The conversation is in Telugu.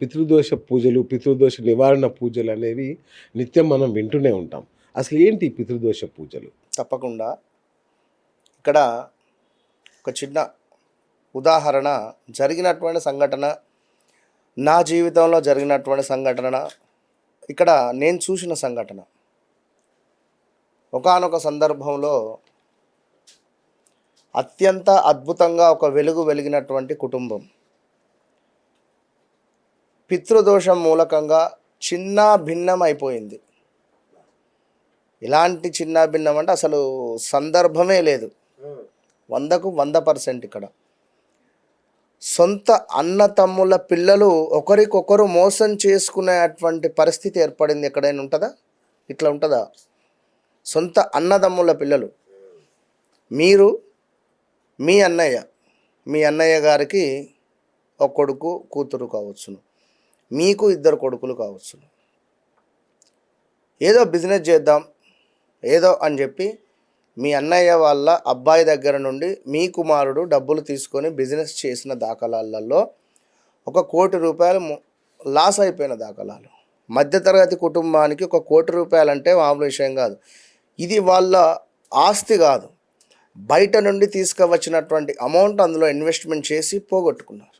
పితృదోష పూజలు పితృదోష నివారణ పూజలు అనేవి నిత్యం మనం వింటూనే ఉంటాం. అసలు ఏంటి పితృదోష పూజలు? తప్పకుండా. ఇక్కడ ఒక చిన్న ఉదాహరణ. జరిగినటువంటి సంఘటన నా జీవితంలో జరిగినటువంటి సంఘటన ఇక్కడ నేను చూసిన సంఘటన. ఒకానొక సందర్భంలో అత్యంత అద్భుతంగా ఒక వెలుగు వెలిగినటువంటి కుటుంబం. పితృదోషం మూలకంగా చిన్న భిన్నం అయిపోయింది ఇలాంటి చిన్న భిన్నం అంటే అసలు సందర్భమే లేదు. వందకు వంద పర్సెంట్ ఇక్కడ. సొంత అన్న తమ్ముల పిల్లలు ఒకరికొకరు మోసం చేసుకునేటువంటి పరిస్థితి ఏర్పడింది ఎక్కడైనా ఉంటుందా? ఇట్లా ఉంటుందా? సొంత అన్నదమ్ముల పిల్లలు. మీరు మీ అన్నయ్య మీ అన్నయ్య గారికి ఒక కొడుకు కూతురు కావచ్చును. మీకు ఇద్దరు కొడుకులు కావచ్చు. ఏదో బిజినెస్ చేద్దాం ఏదో అని చెప్పి మీ అన్నయ్య వాళ్ళ అబ్బాయి దగ్గర నుండి మీ కుమారుడు డబ్బులు తీసుకొని బిజినెస్ చేసిన దాఖలాలలో ఒక కోటి రూపాయలు లాస్ అయిపోయిన దాఖలాలు. మధ్యతరగతి కుటుంబానికి ఒక కోటి రూపాయలు అంటే మామూలు విషయం కాదు. ఇది వాళ్ళ ఆస్తి కాదు. బయట నుండి తీసుకువచ్చినటువంటి అమౌంట్ అందులో ఇన్వెస్ట్మెంట్ చేసి పోగొట్టుకున్నారు.